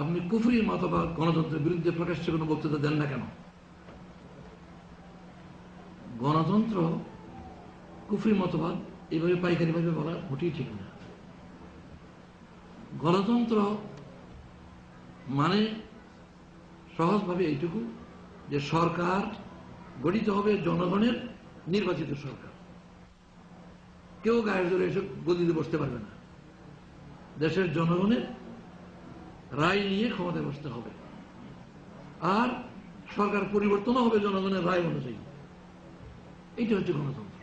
আপনি কুফরি মতবাদ গণতন্ত্রের বিরুদ্ধে প্রকাশ্যে কোনো বক্তৃতা দেন না কেন? গণতন্ত্র কুফরি মতবাদ এইভাবে পাইকারিভাবে বলা মোটেই ঠিক না। গণতন্ত্র মানে সহজভাবে এইটুকু যে সরকার গঠিত হবে জনগণের নির্বাচিত সরকার। কেউ গায়ের জোরে এসে গদিতে বসতে পারবে না। দেশের জনগণের রায় নিয়ে ক্ষমতায় বসতে হবে। আর সরকার পরিবর্তনও হবে জনগণের রায় অনুযায়ী। এইটা হচ্ছে গণতন্ত্র।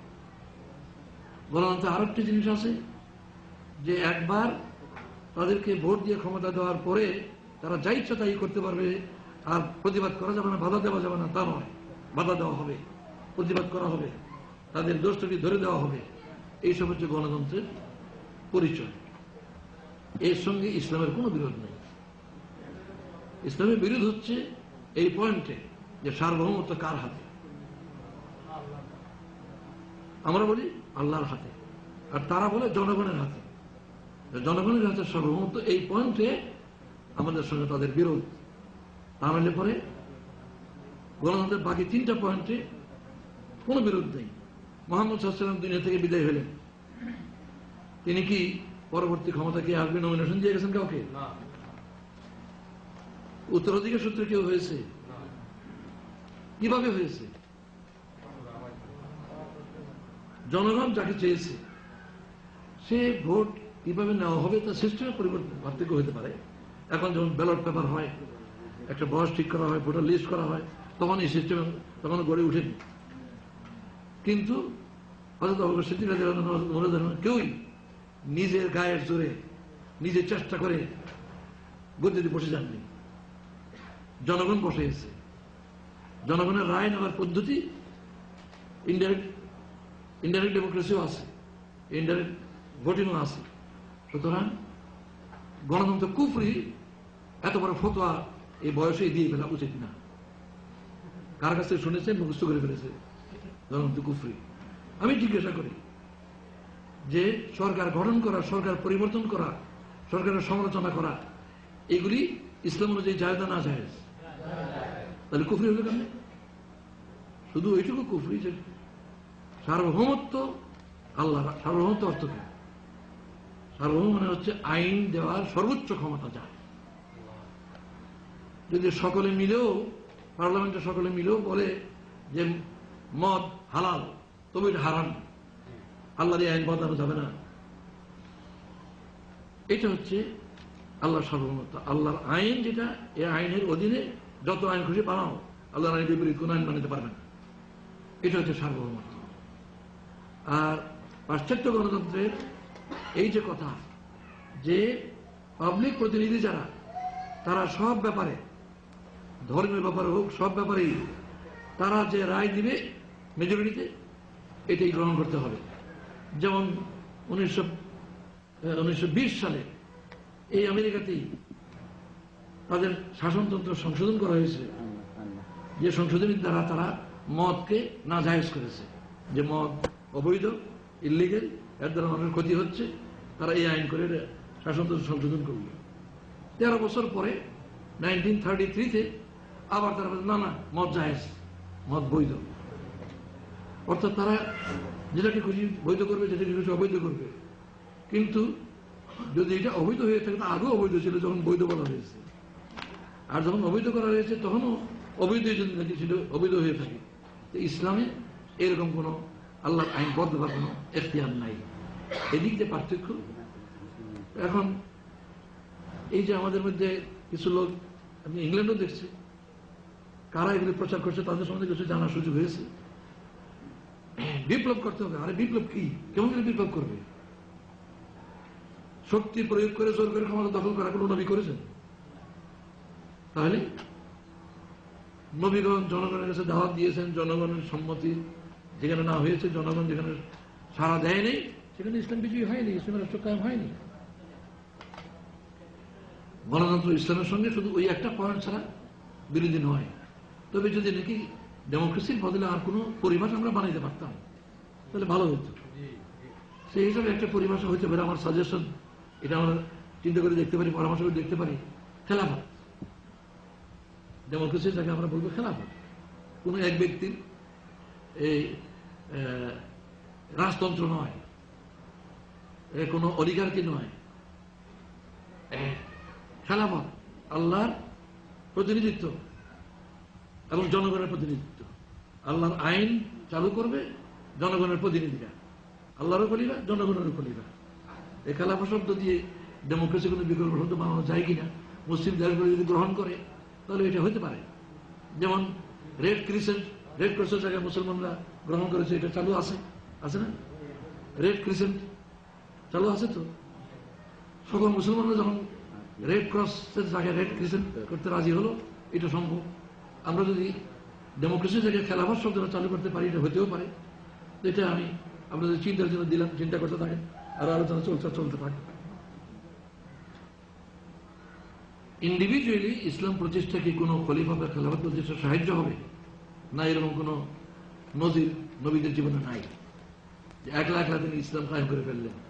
গণতন্ত্রে আরও একটি জিনিস আছে যে একবার তাদেরকে ভোট দিয়ে ক্ষমতা দেওয়ার পরে তারা যা ইচ্ছা তাই করতে পারবে, আর প্রতিবাদ করা যাবে না, বাধা দেওয়া যাবে না, তা নয়। বাধা দেওয়া হবে, প্রতিবাদ করা হবে, তাদের দোষটি ধরে দেওয়া হবে। এইসব হচ্ছে গণতন্ত্রের পরিচয়। এর সঙ্গে ইসলামের কোনো বিরোধ নেই। ইসলামের বিরোধ হচ্ছে এই পয়েন্টে যে সার্বভৌমত্ব কার হাতে? আমরা বলি আল্লাহর হাতে। আর তারা বলে জনগণের হাতে। জনগণের হাতে সার্বভৌমত্ব এই পয়েন্টে আমাদের সঙ্গে তাদের বিরোধ। তা নাহলে পরে গণতন্ত্রের বাকি তিনটা পয়েন্টে কোনো বিরোধ নেই। মোহাম্মদ সাল্লাম দুনিয়া থেকে বিদায় হলেন। তিনি কি পরবর্তী ক্ষমতা কি আসবে? নমিনেশন দিয়ে গেছেন কাউকে? উত্তরাধিকার সূত্রে কেউ হয়েছে? কীভাবে হয়েছে? জনগণ যাকে চেয়েছে, সে ভোট কীভাবে নেওয়া হবে তার সিস্টেমের পরিবর্তন পার্থক্য হতে পারে। এখন যখন ব্যালট পেপার হয়, একটা বয়স ঠিক করা হয়, ভোটার লিস্ট করা হয়, তখন এই সিস্টেম তখন গড়ে উঠেনি কিন্তু কেউই নিজের গায়ের জোরে, নিজের চেষ্টা করে গদিতে বসে যাননি। জনগণ বসে এসে জনগণের রায় নেওয়ার পদ্ধতি ইনডাইরেক্ট ইনডাইরেক্ট ডেমোক্রেসিও আছে ইনডাইরেক্ট ভোটিংও আছে। সুতরাং গণতন্ত্র কুফরি এত বড় ফতোয়া এই বয়সে দিয়ে ফেলা উচিত না। কার কাছে শুনেছে, মুখস্থ করে ফেলেছে গণতন্ত্র কুফরি? আমি জিজ্ঞাসা করি যে সরকার গঠন করা, সরকার পরিবর্তন করা, সরকারের সমালোচনা করা, এগুলি ইসলাম অনুযায়ী জায়দা না যায় তাহলে কুফরি হলো শুধু ওইটুকু কুফরি যে সার্বভৌমত্ব আল্লাহ সার্বভৌমত্ব অর্থ কি? সার্বভৌম মানে হচ্ছে আইন দেওয়ার সর্বোচ্চ ক্ষমতা যায় যদি সকলে মিলেও পার্লামেন্টে সকলে মিলেও বলে যে মদ হালাল, তবে এটা হারাম। আল্লাহ আইন বদলানো যাবে না। এটা হচ্ছে আল্লাহর সার্বভৌমত্ব। আল্লাহর আইন যেটা এই আইনের অধীনে যত আইন খুশি বানাও আল্লাহর আইনের বিপরীত কোন আইন বানাতে পারবেন এটা হচ্ছে সার্বভৌমত্ব। আর পাশ্চাত্য গণতন্ত্রের এই যে কথা, যে পাবলিক প্রতিনিধি যারা, তারা সব ব্যাপারে ধর্মের ব্যাপারে হোক, সব ব্যাপারেই, তারা যে রায় দিবে মেজরিটিতে এটাই গ্রহণ করতে হবে। যেমন উনিশশো উনিশশো সালে এই আমেরিকাতেই তাদের শাসনতন্ত্র সংশোধন করা হয়েছে। যে সংশোধনীর দ্বারা তারা মদকে না জায়েজ করেছে। যে মদ অবৈধ ইলিগেল এর দ্বারা মানুষের ক্ষতি হচ্ছে, তারা এই আইন করে শাসনতন্ত্র সংশোধন করল। তেরো বছর পরে নাইনটিন থার্টি থ্রিতে আবার তারা না না, মদ জায়েজ, মদ বৈধ। অর্থাৎ তারা যেটাকে খুশি বৈধ করবে, যেটাকে খুশি অবৈধ করবে। কিন্তু যদি এটা অবৈধ হয়ে থাকে, তা আগেও অবৈধ ছিল যখন বৈধ বলা হয়েছে। আর যখন অবৈধ করা হয়েছে, তখনও অবৈধ যদি নাকি ছিল অবৈধ হয়ে থাকে। তো ইসলামে এরকম কোনো আল্লাহর আইন বদলাবার কোনো এখতিয়ার নাই। এদিক দিয়ে পার্থক্য। এখন এই যে আমাদের মধ্যে কিছু লোক আমি ইংল্যান্ডও দেখছি কারা এগুলি প্রচার করছে তাদের সম্বন্ধে কিছু জানার সুযোগ হয়েছে। বিপ্লব করতে হবে। আরে বিপ্লব কি? কেমন করে বিপ্লব করবে? শক্তি প্রয়োগ করে জোর করে ক্ষমতা দখল করা কোনো নবী করেছেন? তাহলে? নবীগণ জনগণের কাছে দাওয়াত দিয়েছেন জনগণের সম্মতি যেখানে না হয়েছে জনগণ যেখানে সারা দেয়নি সেখানে ইসলাম বিজয়ী হয়নি ইসলামের রাষ্ট্র কায়েম হয়নি। গণতন্ত্র ইসলামের সঙ্গে শুধু ওই একটা পয়েন্ট ছাড়া বিরোধী নয়। তবে যদি নাকি ডেমোক্রেসির বদলে আর কোনো পরিভাষা আমরা বানাইতে পারতাম তাহলে ভালো হতো। সেই হিসাবে একটা পরিভাষা হইতে পারে আমার সাজেশন এটা আমরা চিন্তা করে দেখতে পারি পরামর্শ করে দেখতে পারি। খেলাফত ডেমোক্রেসি যাকে আমরা বলব খেলাফত। কোন এক ব্যক্তির এই রাজতন্ত্র নয় কোনো অলিগার্কি নয়? খেলাফত আল্লাহর প্রতিনিধিত্ব এবং জনগণের প্রতিনিধিত্ব। আল্লাহর আইন চালু করবে জনগণের প্রতিনিধিরা। আল্লাহরও কলিবা জনগণেরও কলিবা এই খেলাফা শব্দ দিয়ে ডেমোক্রেসি কোনো বিকল্প শব্দ বানানো যায় কিনা? মুসলিম দেশগুলো যদি গ্রহণ করে তাহলে এটা হতে পারে। যেমন রেড ক্রিসেন্ট, রেড ক্রসের জায়গায় মুসলমানরা গ্রহণ করেছে, এটা চালু আছে। আছে না? রেড ক্রিসেন্ট চালু আছে তো? সকল মুসলমানরা যখন রেড ক্রসের জায়গায় রেড ক্রিসেন্ট করতে রাজি হলো, এটা সম্ভব। আমরা যদি ডেমোক্রেসির জায়গায় খেলাফত শব্দটা চালু করতে পারি, এটা হতেও পারে। এটা আমি আপনাদের চিন্তার জন্য দিলাম, চিন্তা করতে থাকেন, আর আলোচনা চলতে চলতে থাকে ইন্ডিভিজুয়ালি ইসলাম প্রচেষ্টা কি কোনো খলিফা বা খেলাফত প্রতিষ্ঠা সাহায্য হবে? না, এরকম কোনো নজির নবীদের জীবনে নাই। যে একলা একলা তিনি ইসলাম কায়েম করে ফেললেন।